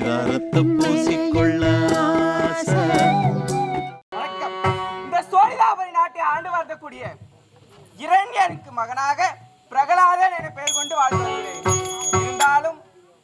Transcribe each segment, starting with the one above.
பரிதாரத்தை பூசிக்கொள்ள இந்த சோழிதாபுரி நாட்டை ஆண்டு வரக்கூடிய இரண்யனுக்கு மகனாக பிரகலாதன் என பெயர் கொண்டு வாழ்ந்து வருகிறேன். இருந்தாலும்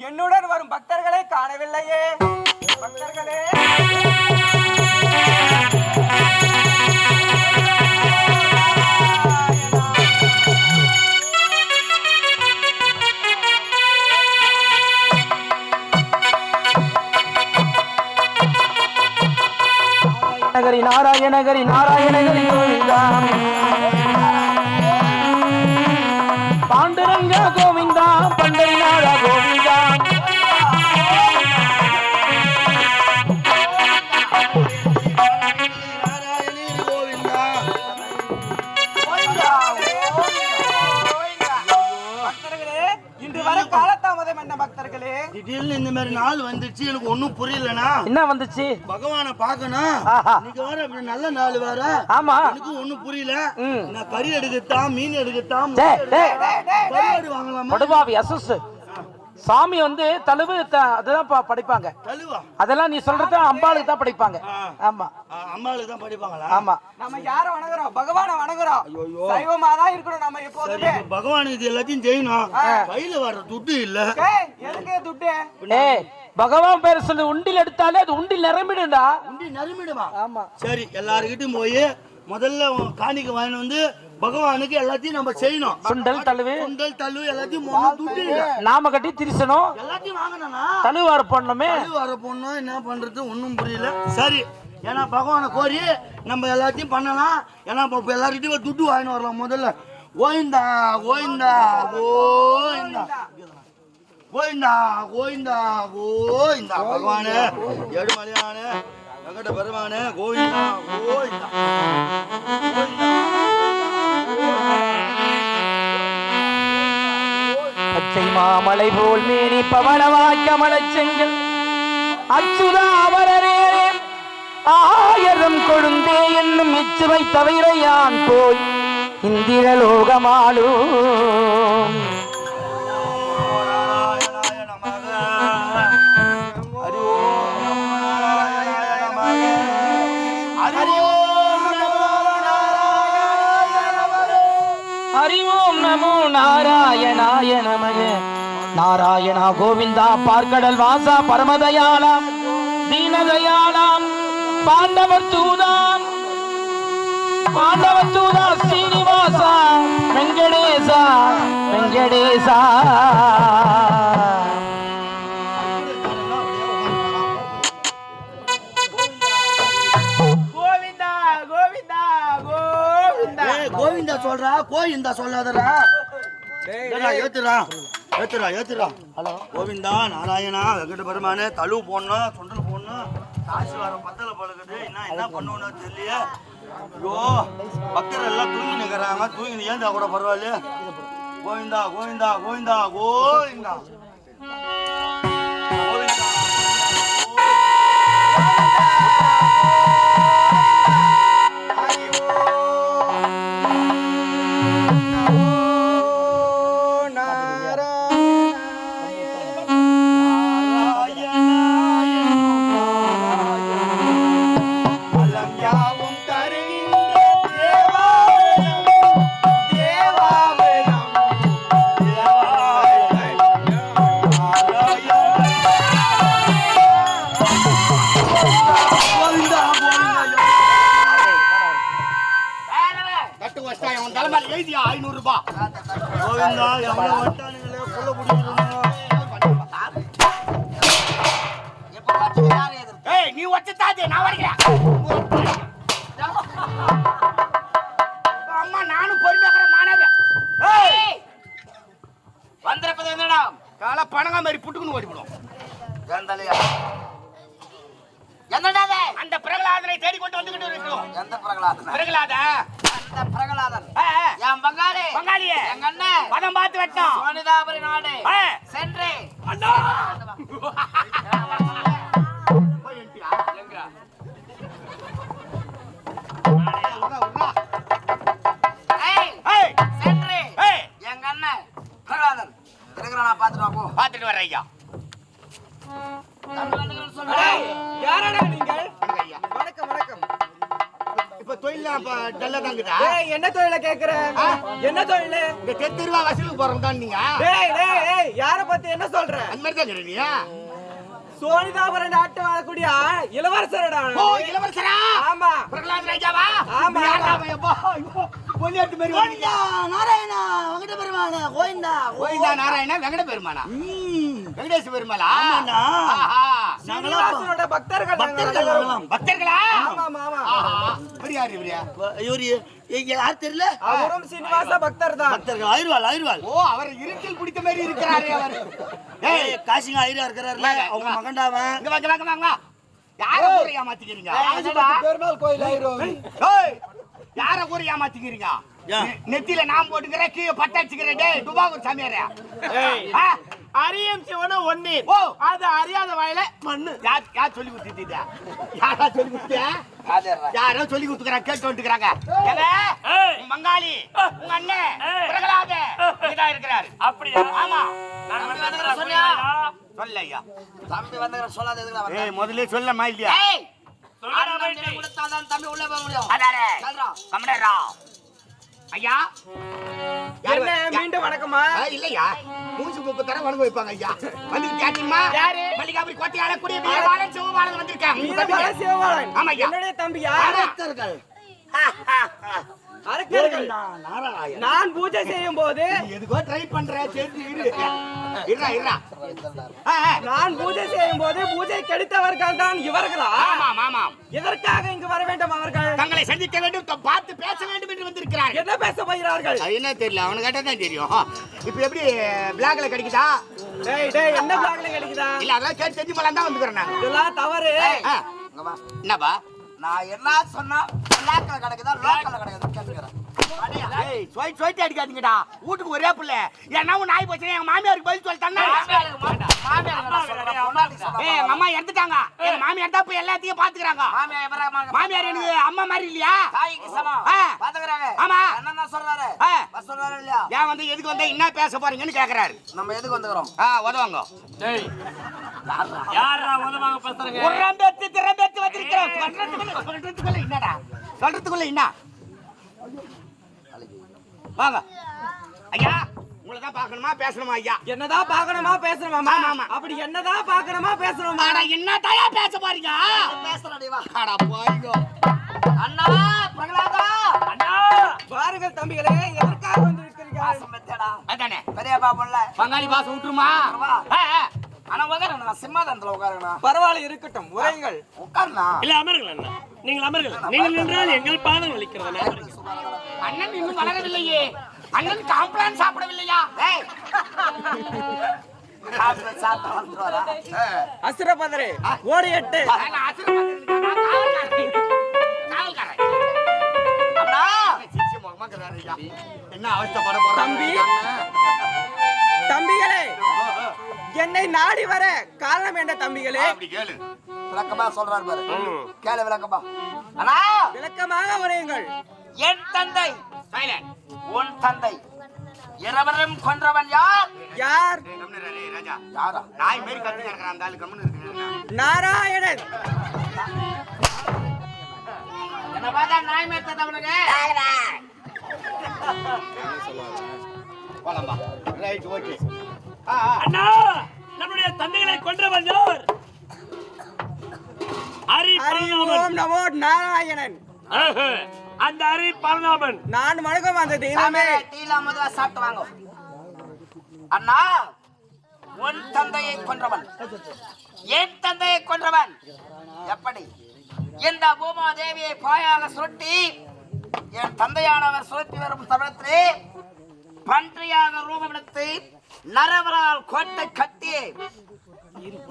என்னுடன் வரும் பக்தர்களை காணவில்லையே. பக்தர்களே. நகரி நாராயணகரி நாராயணகரி கோவிந்தா. பாண்டுரங்க கோவிந்தா. பண்டரிநாத கோவிந்தா. இன்று வர காலதாமதம் என்ன பக்தர்களே. திடீர்னு இந்த மாதிரி நாள் வந்துச்சு எனக்கு ஒண்ணும் புரியலனா என்ன வந்துச்சு? பகவானை பார்க்கணும். ஆஹா. இன்னைக்கு இப்படி நல்ல நாள் வேற. ஆமா. எனக்கு ஒண்ணும் புரியல. ம். நான் கறி எடுக்கத்தான் மீன் எடுக்கத்தான் டேய், டேய், டேய், சாமி வந்து தழுவு த- அதுதான் ப- படிப்பாங்க. அதெல்லாம் நீ சொல்றது அம்பாளுக்கு தான் படிப்பாங்க. ஆமா. ஆ, அம்மாளுக்கு தான் படிப்பாங்களா? ஆமா. நம்ம யார வணங்குறோம்? பகவான வணங்குறோம். ஐயோ. சைவமா தான் இருக்கணும் நம்ம எப்போதுமே. பகவான் இது எல்லாத்தையும் செய்யணும். கையில வர துட்டு இல்ல. எதுக்கு துட்டு? ஏய் பகவான் பேர் சொல்லி உண்டில் எடுத்தாலே அது உண்டில் நிரம்பிடும்டா. உண்டி நறுமிடுமா ஆமா. சரி எல்லாருக்கிட்டையும் போய் முதல்ல காணிக்கை வாங்கிட்டு வந்து பகவானுக்கு எல்லாத்தையும் நம்ம செய்யணும். சுண்டல் தழுவு. சுண்டல் தள்ளு எல்லாத்தையும் துட்டு நாம கட்டி திரிசனம் எல்லாத்தையும் வாங்கினா தழுவாறு பண்ணணுமே அது வர பொண்ணு என்ன பண்றது? ஒன்றும் புரியல. சரி. ஏன்னா பகவானை கோரி நம்ம எல்லாத்தையும் பண்ணலாம். ஏன்னா இப்போ எல்லார்கிட்டையும் துட்டு வாங்கிட்டு வரலாம் முதல்ல. கோயிந்தா கோயிந்தா கோயிந்தா கோயிந்தா கோயிந்தா கோயிந்தா பகவானே ஏழுமலையானே வெங்கட பெருமானே கோவிந்தா கோவிந்தா கோவிந்தா பச்சை மாமலை போல் மேனி பவனவாய் கமலச் செங்கல். அச்சுதா அவரே ஆயிரம் கொழுந்தே என்னும் இச்சுவை தவிர யான் போய் இந்திரலோகமாலும் நாராயணாய நமக. நாராயணா கோவிந்தா பார்க்கடல் வாசா பரமதயாளாம் தீனதயாளாம் பாண்டவர் தூதாம் பாண்டவர் தூதா ஸ்ரீனிவாசா வெங்கடேசா வெங்கடேசா. கோவிந்தா கோவிந்தா கோவிந்தா. சொல்றா கோவிந்தா சொல்லாதடா. ஏடா, ஏத்துடா. ஏத்துடா ஏத்துடா. ஹலோ. கோவிந்தா நாராயணா வெங்கட பெருமானே தழு போடணும் சுண்டல் போடணும். காசு வர பத்தல பழகுது என்ன என்ன பண்ணுவோன்னு தெரியல ஐயோ பக்தர் எல்லாம் தூங்கி நிற்கிறாங்க தூங்கி ஏந்தா கூட பரவாயில்ல கோவிந்தா கோவிந்தா கோவிந்தா. கோவிந்தா கோவிந்தா. 真的啊有 வர ஐயா வணக்கம் ஐயா. வணக்கம் வணக்கம். இப்ப தொழிலாம் இப்ப டல்லா தாங்குதா? என்ன தொழில கேக்குற? என்ன தொழில்? இந்த தெருவா வசூலுக்கு போறோம் தான் நீங்க. ஏய் யார பத்தி என்ன சொல்ற? அந்த மாதிரி தான் இருக்கிறீங்க சோனிதாபுரம் நாட்டு வாழக்கூடிய இளவரசரடா ஓ. இளவரசரா? ஆமா. பிரகலாத் ராஜாவா? ஆமா, மாதிரி கோவிந்தா நாராயணா வெங்கட பெருமானே கோவிந்தா கோவிந்தா நாராயணா வெங்கட பெருமானா வெங்கடேச பெருமாளா ஆமாண்ணா. ஆஹா. சீனிவாசனோட பக்தர்கள் பக்தர்கள். பக்தர்களா ஆமா ஆமா. இவரு யாரு இவரு இவரு இங்க யார் தெரியல? அவரும் சீனிவாச பக்தர் தான் பக்தர்கள் ஆயிரவாள் ஆயிரவாள் ஓ அவர் இருட்டில் பிடித்த மாதிரி இருக்கிறாரே அவர். ஏய் காசிங்க ஆயிரம் இருக்கிறாருல அவங்க மகண்டாவன் இங்க வாங்க வாங்க வாங்க யார ஊரை ஏமாத்திக்கிறீங்க? பெருமாள் கோயில் ஆயிரும். ஏய், யார ஊரை ஏமாத்திக்கிறீங்க? ஏன்? நெ- நெத்தியில நான் போட்டுக்கிறேன் கீழே பட்ட வச்சுக்கிறேன் டேய் துபாகூர் சாமியாரே? அரியம் சிவனும் ஒண்ணு. ஓ. அது அறியாத வாயில மண்ணு. யார் யார் சொல்லி கொடுத்துட்டீங்க யாரா சொல்லி கொடுத்தியா. யாரோ சொல்லி கொடுத்துக்கிறாங்க கேட்டு வந்துக்கிறாங்க. மங்காளி உங்க அண்ணன் பிரகலாத இதான் இருக்கிறாரு. அப்படியா? ஆமா. சொன்னியா? சொல்ல ஐயா தம்பி சொல்லாத வந்த? ஏய் முதல்ல சொல்லமா இல்லையா? கொடுத்தாதான் தம்பி உள்ளே போக முடியும். அதானே? சொல்றா. கமடரா ஐயா. யார் என்ன யா- மீண்டும் வணக்கமா ஆ, இல்லையா? மூச்சு முப்பது தடவை வணங்க வைப்பாங்க ஐயா. வந்து கேட்டீங்களா யாரு? மல்லிகாபுரி கோட்டையால கூடிய வீரவாளன் சிவபாலன் வந்திருக்காங்க. உங்க வீரபால தம்பிங்க. சிவபாலன். ஆமா ஐயா. என்னுடைய தம்பியா? பக்தர்கள் அரக்கர்கள். கோவிந்தா நாராயண நான் பூஜை செய்யும் போது எதுக்கோ ட்ரை பண்ற சரி இரு. இருடா இருடா ஆ, ஆ. நான் பூஜை போது பூஜை கெடுத்தவர்கள் தான் இவர்களா? ஆமாம் ஆமாம். எதற்காக இங்கு வர வேண்டும் அவர்கள்? தங்களை சந்திக்க வேண்டும் பார்த்து பேச வேண்டும் என்று வந்திருக்கிறார்கள். என்ன பேச போகிறார்கள்? என்ன தெரியல அவனு கேட்டா தான் தெரியும். இப்போ எப்படி பிளாக்ல கிடைக்குதா? டேய் டேய் என்ன பிளாக்ல கிடைக்குதா? இல்ல அதெல்லாம் கேட்டு தெரிஞ்சு போலாம் தான் வந்துக்கிறேன் நான். இதெல்லாம் தவறு. என்னப்பா? நான் என்ன சொன்னா லாக்கல கிடைக்குதா லோக்கல்ல கிடைக்குதா கேட்டுக்கிறேன். அடிக்காதீங்கடா. வீட்டுக்கு ஒரே புள்ள. ஏன்னா உன் நாய் போச்சு எங்க மாமியாருக்கு பதில் சொல்லிட்டாங்க மாமியாருக்கு மாட்டா. மாமியாருக்கு நான் சொல்றேன், பொண்டாட்டிக்கு சொல்றேன். ஏய் எங்க அம்மா இறந்துட்டாங்க எங்க மாமியார் தான் போய் எல்லாத்தையும் பாத்துக்கிறாங்க. மாமியார் எனக்கு அம்மா மாதிரி இல்லையா? தாய்க்கு சமம். ஆ. பாத்துக்கறாங்க. ஆமா. அண்ணன் தான் சொல்றாரு. சொல்றாரு இல்லையா? ஏன் வந்து எதுக்கு வந்தா என்ன பேச போறீங்கன்னு கேக்குறாரு. நம்ம எதுக்கு வந்துக்கிறோம்? ஆ உதவாங்க. டேய். யாரா உதவாங்க பேசுறீங்க? உரம்பெத்து திறம்பெத்து வந்திருக்கிறோம். சொல்றதுக்குள்ள என்னடா சொல்றதுக்குள்ள என்ன வாங்க. ஐயா. உங்களை தான் பார்க்கணுமா பேசணுமா ஐயா? என்னதான் பார்க்கணுமா பேசணுமா ஆமா. அப்படி என்னதான் பார்க்கணுமா பேசணுமா? அட என்ன தாயா பேச போறீங்க? பேசுறடி வா. அட போய்ங்க அண்ணா பிரகலாதா. அண்ணா பாருங்கள் தம்பிகளே எதற்காக வந்திருக்கிறீர்கள்? பாசம் மெத்தடா. அதானே? பெரியப்பா புள்ள. பங்காளி பாசம் விட்டுருமா உட்காருங்க, சிம்மாதனத்துல. பரவாயில்ல இருக்கட்டும். உரையுங்கள் உட்காருண்ணா. இல்ல அமருங்கள் அண்ணா. நீங்கள் அமருங்கள். நீங்கள் நின்றால் எங்கள் பாதம் வலிக்கிறது அண்ணன் இன்னும் வளரவில்லையே. அண்ணன் காம்ப்ளான் சாப்பிடவில்லையா? அசுரபதரே ஓடி எட்டு. என்ன அவஸ்தைப்பட தம்பி. தம்பிகளே என்னை நாடி வர காரணம் என்ன தம்பிகளே? அப்படி கேளு. விளக்கமா சொல்றாரு பாரு. கேளு விளக்கமா. அண்ணா. விளக்கமாக உரையுங்கள். என் தந்தை. சைலண்ட் உன் தந்தை. இருவரும் கொன்றவன் யார்? யார்? ராஜா யாரா? நாய் மாரி கத்திட்டு இருக்கிறான் அந்த ஆளு கம்முனு இருக்கு. நாராயணன். என்ன பார்த்தா நாய் மேத்தது அவனுக்கு போலாம்பா ரைட் ஓகே. அண்ணா நம்முடைய தந்தைகளை கொன்றவன் யார்? ஹரி ஓம் நமோ நாராயணன். ஆஹா, அந்த ஹரி பரந்தாமன். நான் வணக்கம் அந்த தெய்வமே டீலா முதல்ல சாப்பிட்டு வாங்க. அண்ணா உன் தந்தையை கொன்றவன். என் தந்தையை கொன்றவன். எப்படி? இந்த பூமா தேவியை பாயாக சுருட்டி என் தந்தையானவர் சுருட்டி வரும் தருணத்திலே பன்றியாக ரூபமெடுத்து நரவரால் கோட்டை கட்டி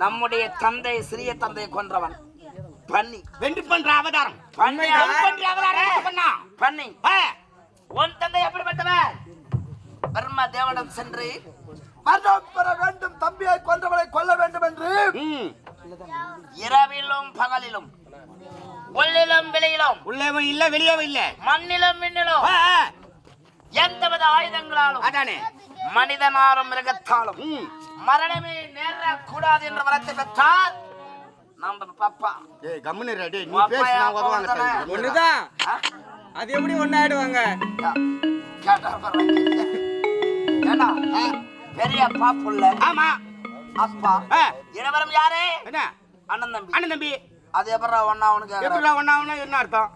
நம்முடைய தந்தை சிறிய தந்தையை கொன்றவன். பண்ணி. வென்று பண்ற அவதாரம். பண்ணி. பண்ற அவதாரம் பண்ணா? பண்ணி. உன் தந்தை எப்படிப்பட்டவன்? பிரம்ம தேவனம் சென்று மரணம் பெற வேண்டும் தம்பியை கொன்றவனை கொல்ல வேண்டும் என்று. இரவிலும் பகலிலும். உள்ளிலும் வெளியிலும். உள்ளேவும் இல்ல வெளியவும் இல்ல. மண்ணிலும் விண்ணிலும் ஆ, ஆ. எந்தவித ஆயுதங்களாலும். அதானே. மனிதனாரும் மிருகத்தாலும். மரணமே நேரக்கூடாது என்ற வரத்தை பெற்றார் நம்ம பாப்பா. டேய் கம்முனு இரு, டேய் நீ பாப்பா பேசி என் நான் உதவாங்க. ஒண்ணுதான் அது எப்படி ஒன்னாயிடுவாங்க கேட்டா பரவாயில்லை. ஏண்டா? பெரியப்பா புள்ள ஆமா. அப்பா. ஆ, இருவரும் யாரு? என்ன? அண்ணன் தம்பி. அண்ணன் தம்பி. அது எப்படா ஒண்ணா அவனுக்கு எப்படிடா ஒண்ணாவனா என்ன அர்த்தம்?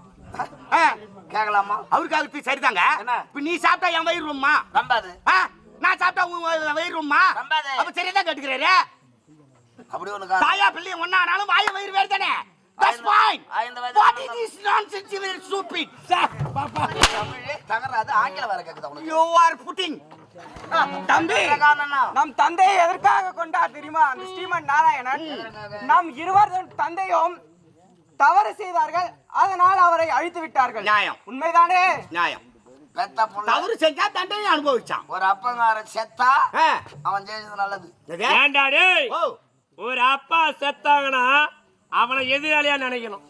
ஆ, கேட்கலாமா அவருக்கு அது சரிதாங்க. என்ன? இப்ப நீ சாப்பிட்டா என் வயிறு ரொம்பமா? நம்பாது ஆ, நான் சாப்பிட்டா உன் வயிறு- ரொம்பமா? நம்பாது. அப்ப சரிதான் கேட்டுக்கிறாரு. அப்படி ஒண்ணு தாயா பிள்ளையும் ஒன்னானாலும் வாய வயிறு வேறு தானே? That's fine. What is this nonsense you are stupid? தமிழே தகராது ஆங்கிலம் வர கேக்குது அவனுக்கு. You are putting. தம்பி? நம் தந்தையை எதற்காக கொண்டார் தெரியுமா? அந்த ஸ்ரீமன் நாராயணன் நம் இருவர் தந்தையும் தவறு செய்தார்கள். அதனால் அவரை அழித்து விட்டார்கள். நியாயம். உண்மைதானே? நியாயம். பெத்த புள்ள. தவறு செஞ்சா தண்டனை அனுபவிச்சான். ஒரு அப்பங்கார செத்தா அவன் செய்தது நல்லது. ஒரு அப்பா செத்தாங்கன்னா அவனை எதிராளியா நினைக்கணும்.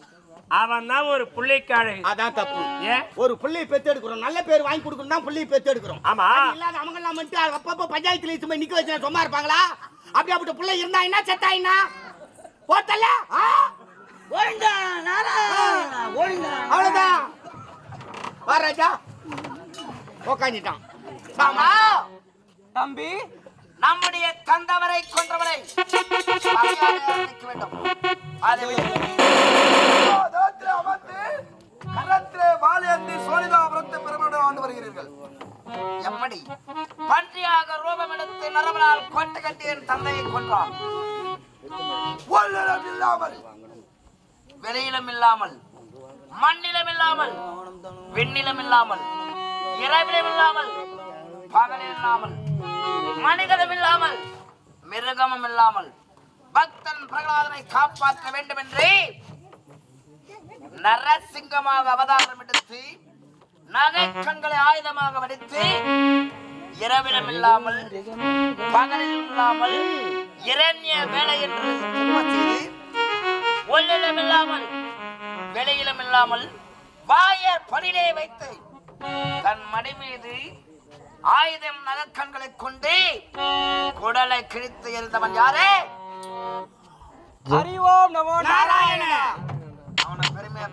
அவன் தான் ஒரு பிள்ளைக்கு அழகு அதான் தப்பு. ஏன் ஒரு பிள்ளையை பெத்து எடுக்கிறோம் நல்ல பேர் வாங்கி கொடுக்கணும். தான் பிள்ளையை பெத்து எடுக்கிறோம் ஆமா. அது இல்லாத அவங்க எல்லாம் வந்துட்டு அப்பப்போ பஞ்சாயத்துல போய் நிக்க வச்சு சும்மா இருப்பாங்களா? அப்படி அப்படி பிள்ளை இருந்தா என்ன? செத்தா என்ன போட்டல ஒழுங்கா ஒழுங்கா. அவ்வளவுதான். வா ராஜா. உக்காந்துட்டான். ஆமா தம்பி. நம்முடைய தந்தவரை கொன்றவரை வேண்டும். கரத்திலே வாழையந்தி சோழிதாபுரத்தை பெருமையுடன் ஆண்டு வருகிறீர்கள். எப்படி? பன்றியாக ரூபம் எடுத்து நரவனால் கொட்டு கட்டி என் தந்தையை கொன்றான். இல்லாமல் வெளியிலும் இல்லாமல் மண்ணிலும் இல்லாமல் விண்ணிலும் இல்லாமல் இரவிலும் இல்லாமல் பகலில் இல்லாமல் மனிதனும் இல்லாமல் மிருகமும் இல்லாமல் பக்தன் பிரகலாதனை காப்பாற்ற வேண்டும் என்று நரசிங்கமாக அவதாரம் எடுத்து நகை கண்களை ஆயுதமாக வடித்து இரவிடம் இல்லாமல் பகலிலும் இல்லாமல் இரண்ய வேலை என்று செய்து இல்லாமல் வெளியிலும் இல்லாமல் வாயர் படிலே வைத்து தன் மடி மீது ஆயுதம் நகக்கண்களை கொண்டு குடலை கிழித்து எறிந்தவன் யாரே? அறிவோம் நமோ நாராயண. அவனை பெருமையா?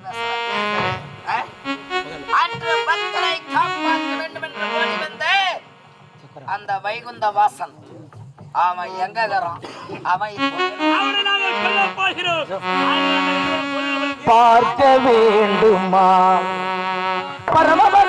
அன்று பக்தரை காப்பாற்ற வேண்டும் என்று ஓடி வந்த அந்த வைகுந்த வாசன். அவன் எங்க? அவன் பார்க்க வேண்டுமா? பங்கயோஜனையை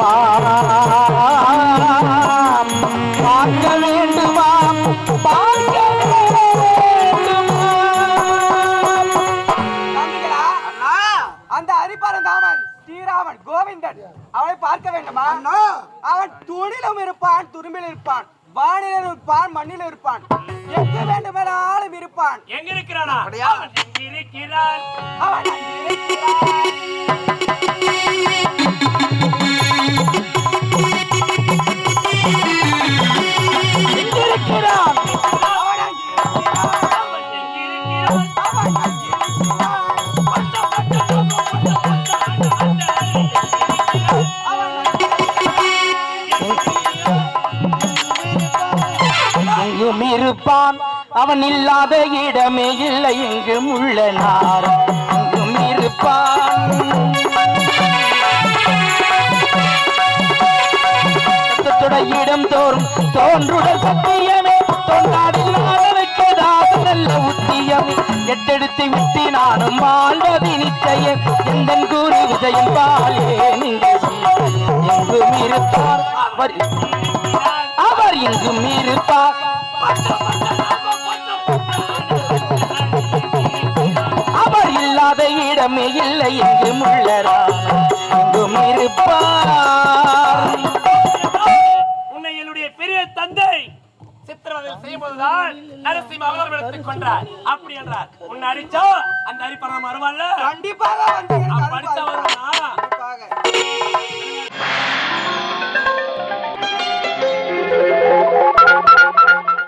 வேண்டும் பார்க்க வேண்டுமாம் பார்க்க வேண்டுமா தம்பிகளா அந்த ஹரிபரந்தாமன் ஸ்ரீராமன் கோவிந்தன் அவனை பார்க்க வேண்டுமா அவன் துணிலும் இருப்பான் துரும்பில் இருப்பான் வானிலும் இருப்பான் மண்ணிலும் இருப்பான் எங்கு வேண்டுமானாலும் இருப்பான் எங்க இருக்கிறானா அப்படியா? அவன் எங்க இருக்கிறான் அவன் இருக்கிறான். இருப்பான் அவன் இல்லாத இடமே இல்லை இங்கு உள்ள நார் இருப்பான். இடம் தோறும் தோன்றுடல் சத்தியமே. தொண்டாடில் நாடனுக்கு நல்ல உத்தியமே. எட்டெடுத்து விட்டு நானும் வாழ்வது நிச்சயம். எந்த கூறி விஜயம் பாலே நீங்கள் எங்கும் இருப்பார். அவர் அவர் எங்கும் இருப்பார். அவர் இல்லாத இடமே இல்லை எங்கும் உள்ளரா எங்கும் இருப்பார். உன்னை என்னுடைய பெரிய தந்தை சித்திரவதையில் செய்யும்போதுதான் நரசிம்ம அவதாரம் எடுத்துக் கொண்டார். அப்படி என்றார். உன்னை அடிச்சா அந்த அரிப்பணம் வருவான்ல கண்டிப்பாக அடிச்சா வருவானா